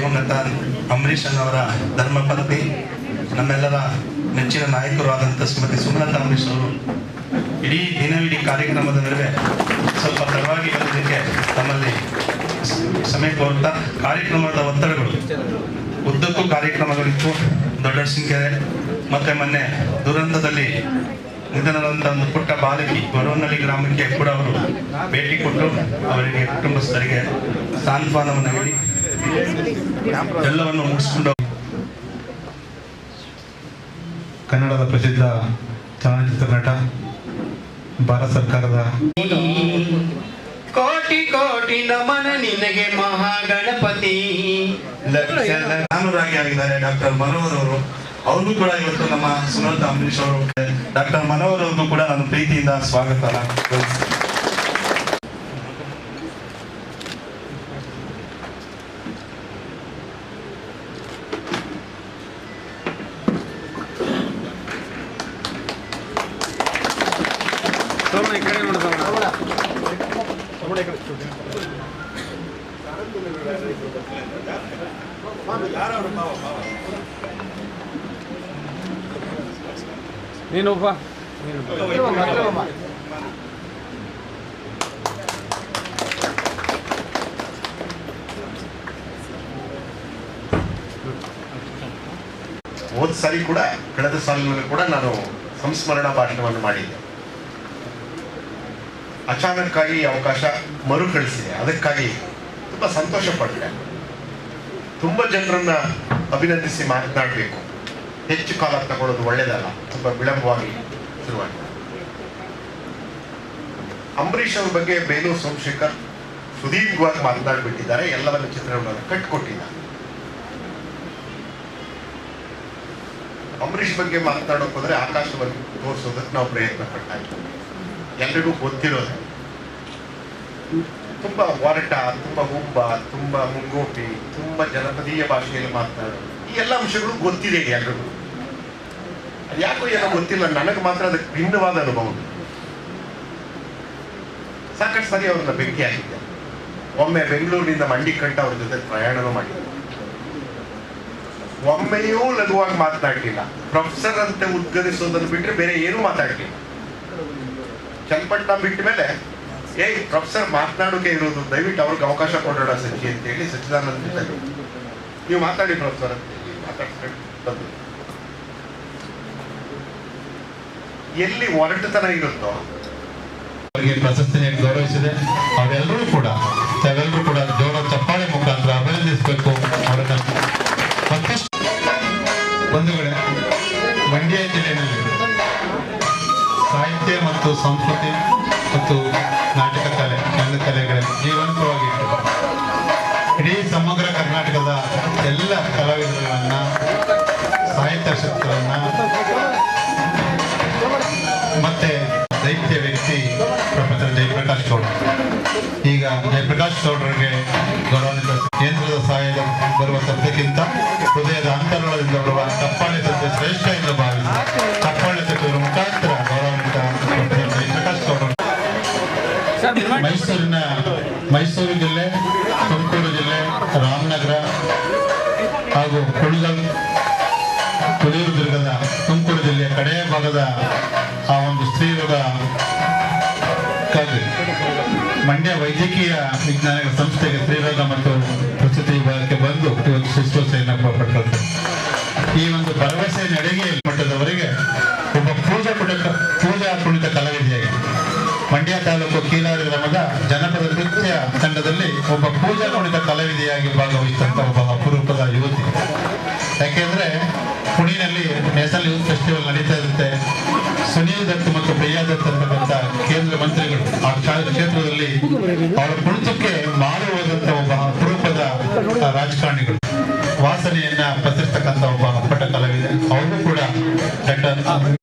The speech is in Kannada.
ದಿವಂಗತ ಅಂಬರೀಷ್ ಅವರ ಧರ್ಮಪತ್ನಿ, ನಮ್ಮೆಲ್ಲರ ನೆಚ್ಚಿನ ನಾಯಕರು ಆದಂಥ ಶ್ರೀಮತಿ ಸುಮಲತಾ ಅಂಬರೀಷ್ ಅವರು ಇಡೀ ದಿನವಿಡೀ ಕಾರ್ಯಕ್ರಮದ ನಡುವೆ ಸ್ವಲ್ಪ ತಡವಾಗಿ ಬಂದಿದ್ದಕ್ಕೆ ತಮ್ಮಲ್ಲಿ ಸಮಯ ಕೋರ್ತಾ ಕಾರ್ಯಕ್ರಮದ ಒತ್ತಡಗಳು. ಉದ್ದಕ್ಕೂ ಕಾರ್ಯಕ್ರಮಗಳಿತ್ತು ದೊಡ್ಡಸಿಂಕೆರೆ ಮತ್ತೆ ಮೊನ್ನೆ ದುರಂತದಲ್ಲಿ ನಿಧನದಂತ ಒಂದು ಪುಟ್ಟ ಬಾಲಕಿ ಬರೋನಹಳ್ಳಿ ಗ್ರಾಮಕ್ಕೆ ಕೂಡ ಅವರು ಭೇಟಿ ಕೊಟ್ಟು ಅವರಿಗೆ ಕುಟುಂಬಸ್ಥರಿಗೆ ಸಾಂತ್ವನವನ್ನು ಎಲ್ಲವನ್ನು ಮುಗಿಸ್ಕೊಂಡು ಕನ್ನಡದ ಪ್ರಸಿದ್ಧ ಚಲನಚಿತ್ರ ನಟ ಭಾರತ ಸರ್ಕಾರದ ಕೋಟಿ ಕೋಟಿ ನಮನ ನಿನಗೆ ಮಹಾಗಣಪತಿ. ಕಾನೂರಾಗಿ ಆಗಿದ್ದಾರೆ ಡಾಕ್ಟರ್ ಮನೋಹರ್ ಅವರು. ಅವ್ರಿಗೂ ಕೂಡ ಇವತ್ತು ನಮ್ಮ ಸುನಂತ ಅಂಬರೀಶ್ ಅವರು ಡಾಕ್ಟರ್ ಮನೋಹರ್ ಅವ್ರಿಗೂ ಕೂಡ ನಾನು ಪ್ರೀತಿಯಿಂದ ಸ್ವಾಗತ. ಬಯಸ್ತೇನೆ. ನೀನೊಬ್ಬ ಹೋದ ಸಾರಿ ಕೂಡ ಕಳೆದ ಸಾಲಿನಲ್ಲಿ ಕೂಡ ನಾನು ಸಂಸ್ಮರಣಾ ಭಾಷಣವನ್ನು ಮಾಡಿದ್ದೆ ಅಚಾನಕ್ ಆಗಿ ಈ ಅವಕಾಶ ಮರುಕಳಿಸಿದೆ. ಅದಕ್ಕಾಗಿ ತುಂಬಾ ಸಂತೋಷ ಪಟ್ಟೆ ತುಂಬಾ ಜನರನ್ನ ಅಭಿನಂದಿಸಿ ಮಾತನಾಡಬೇಕು. ಹೆಚ್ಚು ಕಾಲ ತಗೊಳ್ಳೋದು ಒಳ್ಳೇದಲ್ಲ, ತುಂಬಾ ವಿಳಂಬವಾಗಿ ಶುರುವಾಗಿದೆ. ಅಂಬರೀಷ್ ಅವ್ರ ಬಗ್ಗೆ ಬೇಲೂರು ಸೋಮಶೇಖರ್ ಸುದೀರ್ಘವಾಗಿ ಮಾತನಾಡಿಬಿಟ್ಟಿದ್ದಾರೆ. ಎಲ್ಲವನ್ನ ಕಟ್ ಕಟ್ಟಿಕೊಟ್ಟಿದ್ದಾರೆ ಅಂಬರೀಷ್ ಬಗ್ಗೆ ಮಾತನಾಡೋಕೆ ಹೋದ್ರೆ ಆಕಾಶವನ್ನು ತೋರಿಸೋದಕ್ಕೆ ನಾವು ಪ್ರಯತ್ನ ಪಡ್ತಾ ಇದ್ದೀವಿ. ಎಲ್ರಿಗೂ ಗೊತ್ತಿರೋದು. ತುಂಬಾ ಒರಟ, ತುಂಬಾ ಹುಬ್ಬ, ತುಂಬಾ ಮುಂಗೋಪಿ ತುಂಬಾ ಜನಪದೀಯ ಭಾಷೆಯಲ್ಲಿ ಮಾತನಾಡೋದು ಈ ಎಲ್ಲ ಅಂಶಗಳು ಗೊತ್ತಿದೆ ಎಲ್ರಿಗೂ. ಯಾಕೋ ಏನೋ ಗೊತ್ತಿಲ್ಲ, ನನಗೆ ಮಾತ್ರ ಅದಕ್ಕೆ ಭಿನ್ನವಾದ ಅನುಭವ ಸಾಕಷ್ಟು ಸರಿ ಅವ್ರನ್ನ ಭೇಟಿಯಾಗಿದ್ದೆ. ಒಮ್ಮೆ ಬೆಂಗಳೂರಿನಿಂದ ಮಂಡಿಕಂಠ ಅವ್ರ ಜೊತೆ ಪ್ರಯಾಣನೂ ಮಾಡಿದ್ದೆ. ಒಮ್ಮೆಯೂ ಲಘುವಾಗಿ ಮಾತನಾಡಲಿಲ್ಲ. ಪ್ರೊಫೆಸರ್ ಅಂತ ಉದ್ಗರಿಸೋದನ್ನು ಬಿಟ್ಟರೆ ಬೇರೆ ಏನೂ ಮಾತಾಡಲಿಲ್ಲ. ಚನ್ನಪಟ್ಟಣ ಬಿಟ್ಟ ಮೇಲೆ, ಏಯ್, ಪ್ರೊಫೆಸರ್ ಮಾತನಾಡೋಕೆ ಇರೋದು, ದಯವಿಟ್ಟು ಅವ್ರಿಗೆ ಅವಕಾಶ ಕೊಡೋಣ ಸಚಿ ಅಂತ ಹೇಳಿ ಸಚ್ಚಿದಾನಂದ ಜೊತೆ ನೀವು ಮಾತಾಡಿ ಪ್ರೊಫೆಸರ್ ಅಂತ. ಎಲ್ಲಿ ಒರಟುತನ ಇರುತ್ತೋ, ಅವರಿಗೆ ಪ್ರಶಸ್ತಿ ಗೌರವಿಸಿದೆ. ಅವೆಲ್ಲರೂ ಕೂಡ ಮತ್ತು ಸಂಸ್ಕೃತಿ ಮತ್ತು ನಾಟಕ ಕಲೆ ರಂಗಕಲೆಗಳಲ್ಲಿ ಜೀವಂತವಾಗಿತ್ತು ಇಡೀ ಸಮಗ್ರ ಕರ್ನಾಟಕದ ಎಲ್ಲ ಕಲಾವಿದರನ್ನ, ಸಾಹಿತ್ಯ ಶಕ್ತರನ್ನ, ಮತ್ತೆ ದೈತ್ಯ ವ್ಯಕ್ತಿ ಪ್ರೊಫೆಸರ್ ಜಯಪ್ರಕಾಶ್ ಗೌಡ. ಈಗ ಜಯಪ್ರಕಾಶ್ ಗೌಡರಿಗೆ ಗೌರವಾನ್ವಿತ ಕೇಂದ್ರದ ಸಹಾಯದ ಬರುವ ಶಬ್ದಕ್ಕಿಂತ ಹೃದಯದ ಅಂತರಗಳಿಂದ ಬರುವ ತಪ್ಪಾಣಿ ಸದ್ಯ ಶ್ರೇಷ್ಠ ಎಂದು ಭಾವಿಸಿ ಮೈಸೂರಿನ, ಮೈಸೂರು ಜಿಲ್ಲೆ, ತುಮಕೂರು ಜಿಲ್ಲೆ, ರಾಮನಗರ ಹಾಗೂ ಕುಣಗಲ್ ಕುಡಿಯೂರು ದುರ್ಗದ ತುಮಕೂರು ಜಿಲ್ಲೆಯ ಕಡೆಯ ಭಾಗದ ಆ ಒಂದು ಸ್ತ್ರೀರೋಗ ಮಂಡ್ಯ ವೈದ್ಯಕೀಯ ವಿಜ್ಞಾನಗಳ ಸಂಸ್ಥೆಗೆ ಸ್ತ್ರೀರೋಗ ಮತ್ತು ಪ್ರಸ್ತುತಿ ವಿಭಾಗಕ್ಕೆ ಬಂದು ಇವತ್ತು ಶುಶ್ರೂಷೆಯನ್ನು ಪಡ್ಕೊಳ್ತಾರೆ. ಈ ಒಂದು ಭರವಸೆ ನಡೆಗೆ ಮಟ್ಟದವರೆಗೆ ಒಬ್ಬ ಪೂಜಾ ಕುಣಿತ ಪೂಜಾ ಕುಣಿತ ಕಲಾವಿದೆಯಾಗಿ ಮಂಡ್ಯ ತಾಲೂಕು ಕೀಲಾರಿ ಗ್ರಾಮದ ಜನಪದ ನೃತ್ಯ ತಂಡದಲ್ಲಿ ಒಬ್ಬ ಪೂಜಾ ಕುಣಿತ ಕಲಾವಿದೆಯಾಗಿ ಭಾಗವಹಿಸಿದಂತ ಒಬ್ಬ ಅಪರೂಪದ ಯುವತಿ. ಯಾಕೆಂದ್ರೆ ಪುಣೆಯಲ್ಲಿ ನ್ಯಾಷನಲ್ ಯೂತ್ ಫೆಸ್ಟಿವಲ್ ನಡೀತಾ ಇರುತ್ತೆ. ಸುನೀಲ್ ದತ್ ಮತ್ತು ಪ್ರಿಯಾ ದತ್ ಅಂತಕ್ಕಂಥ ಕೇಂದ್ರ ಮಂತ್ರಿಗಳು ಆ ಕ್ಷಾ- ಕ್ಷೇತ್ರದಲ್ಲಿ ಅವರ ಕುಣಿತಕ್ಕೆ ಮಾರು ಹೋದಂತ ಒಬ್ಬ ಅಪರೂಪದ ರಾಜಕಾರಣಿಗಳು. ವಾಸನೆಯನ್ನ ಪಸರಿಸ್ತಕ್ಕಂಥ ಒಬ್ಬ ಅಪ್ಪಟ ಕಲಾವಿದೆ. ಅವರು ಕೂಡ ಡಾಕ್ಟರ್